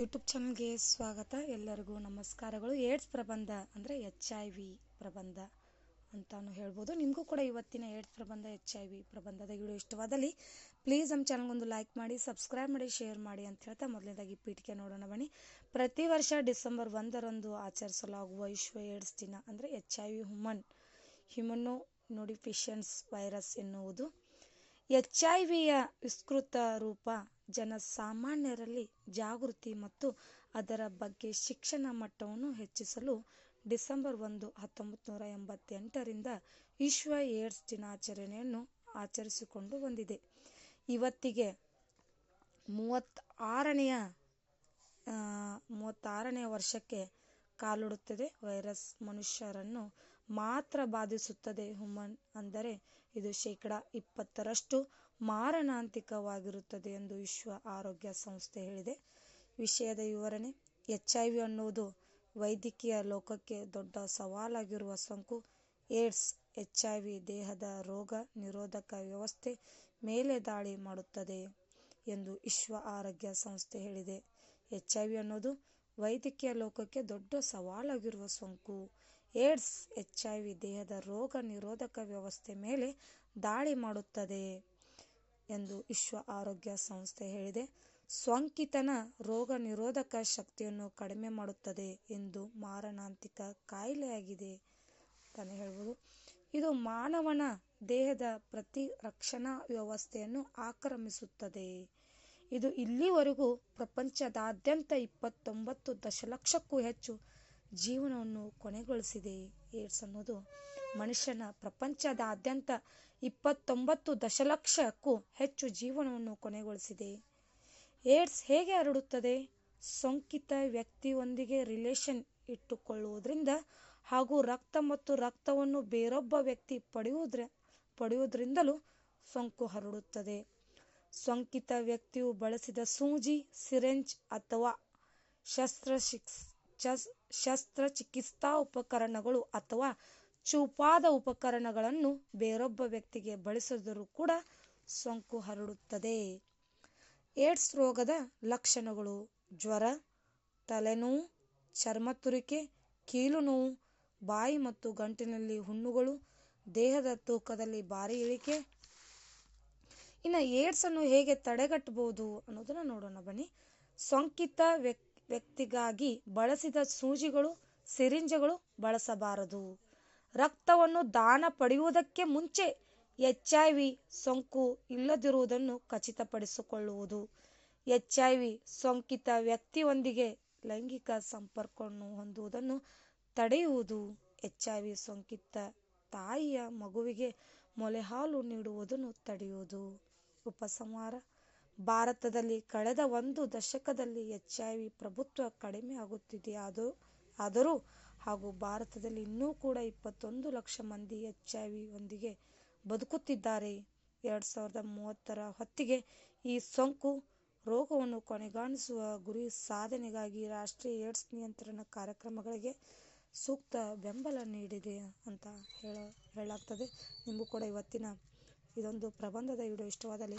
YouTube ಚಾನಲ್ಗೆ ಸ್ವಾಗತ. ಎಲ್ಲರಿಗೂ ನಮಸ್ಕಾರಗಳು. ಏಡ್ಸ್ ಪ್ರಬಂಧ ಅಂದರೆ ಎಚ್ ಐ ವಿ ಪ್ರಬಂಧ ಅಂತಾನು ಹೇಳ್ಬೋದು. ನಿಮಗೂ ಕೂಡ ಇವತ್ತಿನ ಏಡ್ಸ್ ಪ್ರಬಂಧ, ಎಚ್ ಐ ವಿ ಪ್ರಬಂಧದ ವಿಡಿಯೋ ಇಷ್ಟವಾದಲ್ಲಿ ಪ್ಲೀಸ್ ನಮ್ಮ ಚಾನಲ್ಗೊಂದು ಲೈಕ್ ಮಾಡಿ ಸಬ್ಸ್ಕ್ರೈಬ್ ಮಾಡಿ ಶೇರ್ ಮಾಡಿ ಅಂತ ಹೇಳ್ತಾ ಮೊದಲನೇದಾಗಿ ಪೀಠಿಕೆ ನೋಡೋಣ ಬನ್ನಿ. ಪ್ರತಿ ವರ್ಷ ಡಿಸೆಂಬರ್ ಒಂದರಂದು ಆಚರಿಸಲಾಗುವ ವಿಶ್ವ ಏಡ್ಸ್ ದಿನ ಅಂದರೆ H I V human immunodeficiency virus ಎನ್ನುವುದು. ಎಚ್ ಐ ವಿಯ ವಿಸ್ತೃತ ರೂಪ ಜನಸಾಮಾನ್ಯರಲ್ಲಿ ಜಾಗೃತಿ ಮತ್ತು ಅದರ ಬಗ್ಗೆ ಶಿಕ್ಷಣ ಮಟ್ಟವನ್ನು ಹೆಚ್ಚಿಸಲು ಡಿಸೆಂಬರ್ ಒಂದು ಹತ್ತೊಂಬತ್ತು ನೂರ ಎಂಬತ್ತೆಂಟರಿಂದ ವಿಶ್ವ ಏಡ್ಸ್ ದಿನಾಚರಣೆಯನ್ನು ಆಚರಿಸಿಕೊಂಡು ಬಂದಿದೆ. ಇವತ್ತಿಗೆ ಮೂವತ್ತಾರನೆಯ ಮೂವತ್ತಾರನೆಯ ವರ್ಷಕ್ಕೆ ಕಾಲಿಡುತ್ತದೆ ವೈರಸ್ ಮನುಷ್ಯರನ್ನು ಮಾತ್ರ ಬಾಧಿಸುತ್ತದೆ ಹುಮನ್ ಅಂದರೆ ಇದು ಶೇಕಡ ಇಪ್ಪತ್ತರಷ್ಟು ಮಾರಣಾಂತಿಕವಾಗಿರುತ್ತದೆ ಎಂದು ವಿಶ್ವ ಆರೋಗ್ಯ ಸಂಸ್ಥೆ ಹೇಳಿದೆ. ವಿಷಯದ ವಿವರಣೆ ಎಚ್ ಐ ವಿ ಅನ್ನುವುದು ವೈದ್ಯಕೀಯ ಲೋಕಕ್ಕೆ ದೊಡ್ಡ ಸವಾಲಾಗಿರುವ ಸೋಂಕು. ಏಡ್ಸ್ ಎಚ್ ಐ ವಿ ದೇಹದ ರೋಗ ನಿರೋಧಕ ವ್ಯವಸ್ಥೆ ಮೇಲೆ ದಾಳಿ ಮಾಡುತ್ತದೆ ಎಂದು ವಿಶ್ವ ಆರೋಗ್ಯ ಸಂಸ್ಥೆ ಹೇಳಿದೆ. ಎಚ್ ಐ ವಿ ಅನ್ನೋದು ವೈದ್ಯಕೀಯ ಲೋಕಕ್ಕೆ ದೊಡ್ಡ ಸವಾಲಾಗಿರುವ ಸೋಂಕು. ಏಡ್ಸ್ ಎಚ್ ಐ ವಿ ದೇಹದ ರೋಗ ನಿರೋಧಕ ವ್ಯವಸ್ಥೆ ಮೇಲೆ ದಾಳಿ ಮಾಡುತ್ತದೆ ಎಂದು ವಿಶ್ವ ಆರೋಗ್ಯ ಸಂಸ್ಥೆ ಹೇಳಿದೆ. ಸೋಂಕಿತನ ರೋಗ ನಿರೋಧಕ ಶಕ್ತಿಯನ್ನು ಕಡಿಮೆ ಮಾಡುತ್ತದೆ ಎಂದು ಮಾರಣಾಂತಿಕ ಕಾಯಿಲೆಯಾಗಿದೆ ಅಂತಾನೆ ಹೇಳ್ಬೋದು. ಇದು ಮಾನವನ ದೇಹದ ಪ್ರತಿರಕ್ಷಣಾ ವ್ಯವಸ್ಥೆಯನ್ನು ಆಕ್ರಮಿಸುತ್ತದೆ. ಇದು ಇಲ್ಲಿವರೆಗೂ ಪ್ರಪಂಚದಾದ್ಯಂತ ಇಪ್ಪತ್ತೊಂಬತ್ತು ದಶಲಕ್ಷಕ್ಕೂ ಹೆಚ್ಚು ಜೀವನವನ್ನು ಕೊನೆಗೊಳಿಸಿದೆ ಏಡ್ಸ್ ಅನ್ನೋದು. ಮನುಷ್ಯನ ಪ್ರಪಂಚದಾದ್ಯಂತ ಇಪ್ಪತ್ತೊಂಬತ್ತು ದಶಲಕ್ಷಕ್ಕೂ ಹೆಚ್ಚು ಜೀವನವನ್ನು ಕೊನೆಗೊಳಿಸಿದೆ. ಏಡ್ಸ್ ಹೇಗೆ ಹರಡುತ್ತದೆ? ಸೋಂಕಿತ ವ್ಯಕ್ತಿಯೊಂದಿಗೆ ರಿಲೇಷನ್ ಇಟ್ಟುಕೊಳ್ಳುವುದರಿಂದ ಹಾಗೂ ರಕ್ತ ಮತ್ತು ರಕ್ತವನ್ನು ಬೇರೊಬ್ಬ ವ್ಯಕ್ತಿ ಪಡೆಯುವುದ್ರ ಪಡೆಯುವುದರಿಂದಲೂ ಸೋಂಕು ಹರಡುತ್ತದೆ. ಸೋಂಕಿತ ವ್ಯಕ್ತಿಯು ಬಳಸಿದ ಸೂಜಿ, ಸಿರೆಂಜ್ ಅಥವಾ ಶಸ್ತ್ರಚಿಕಿತ್ಸ ಶಸ್ತ್ರಚಿಕಿತ್ಸಾ ಉಪಕರಣಗಳು ಅಥವಾ ಚೂಪಾದ ಉಪಕರಣಗಳನ್ನು ಬೇರೊಬ್ಬ ವ್ಯಕ್ತಿಗೆ ಬಳಸಿದರೂ ಕೂಡ ಸೋಂಕು ಹರಡುತ್ತದೆ. ಏಡ್ಸ್ ರೋಗದ ಲಕ್ಷಣಗಳು ಜ್ವರ, ತಲೆನೋವು, ಚರ್ಮ ತುರಿಕೆ, ಕೀಲು ನೋವು, ಬಾಯಿ ಮತ್ತು ಗಂಟಿನಲ್ಲಿ ಹುಣ್ಣುಗಳು, ದೇಹದ ತೂಕದಲ್ಲಿ ಭಾರಿ ಇಳಿಕೆ. ಇನ್ನು ಏಡ್ಸನ್ನು ಹೇಗೆ ತಡೆಗಟ್ಟಬಹುದು ಅನ್ನೋದನ್ನ ನೋಡೋಣ ಬನ್ನಿ. ಸೋಂಕಿತ ವ್ಯಕ್ತಿಗಾಗಿ ಬಳಸಿದ ಸೂಜಿಗಳು, ಸಿರಿಂಜಗಳು ಬಳಸಬಾರದು. ರಕ್ತವನ್ನು ದಾನ ಪಡೆಯುವುದಕ್ಕೆ ಮುಂಚೆ ಎಚ್ ಐ ವಿ ಸೋಂಕು ಇಲ್ಲದಿರುವುದನ್ನು ಖಚಿತಪಡಿಸಿಕೊಳ್ಳುವುದು. ಎಚ್ ಐ ವಿ ಸೋಂಕಿತ ವ್ಯಕ್ತಿಯೊಂದಿಗೆ ಲೈಂಗಿಕ ಸಂಪರ್ಕವನ್ನು ಹೊಂದುವುದನ್ನು ತಡೆಯುವುದು. ಎಚ್ ಐ ವಿ ಸೋಂಕಿತ ತಾಯಿಯ ಮಗುವಿಗೆ ಮೊಲೆಹಾಲು ನೀಡುವುದನ್ನು ತಡೆಯುವುದು. ಉಪಸಂಹಾರ ಭಾರತದಲ್ಲಿ ಕಳೆದ ಒಂದು ದಶಕದಲ್ಲಿ ಎಚ್ ಐ ವಿ ಪ್ರಭುತ್ವ ಕಡಿಮೆ ಆಗುತ್ತಿದೆ. ಆದರೂ ಹಾಗೂ ಭಾರತದಲ್ಲಿ ಇನ್ನೂ ಕೂಡ ಇಪ್ಪತ್ತೊಂದು ಲಕ್ಷ ಮಂದಿ ಎಚ್ ಐ ವಿ ಒಂದಿಗೆ ಬದುಕುತ್ತಿದ್ದಾರೆ. ಎರಡು ಸಾವಿರದ ಮೂವತ್ತರ ಹೊತ್ತಿಗೆ ಈ ಸೋಂಕು ರೋಗವನ್ನು ಕೊನೆಗಾಣಿಸುವ ಗುರಿ ಸಾಧನೆಗಾಗಿ ರಾಷ್ಟ್ರೀಯ ಏಡ್ಸ್ ನಿಯಂತ್ರಣ ಕಾರ್ಯಕ್ರಮಗಳಿಗೆ ಸೂಕ್ತ ಬೆಂಬಲ ನೀಡಿದೆ ಅಂತ ಹೇಳ, ಹೇಳಲಾಗ್ತದೆ. ನಿಮಗೂ ಕೂಡ ಇವತ್ತಿನ ಇದೊಂದು ಪ್ರಬಂಧದ ವಿಡಿಯೋ ಇಷ್ಟವಾದಲ್ಲಿ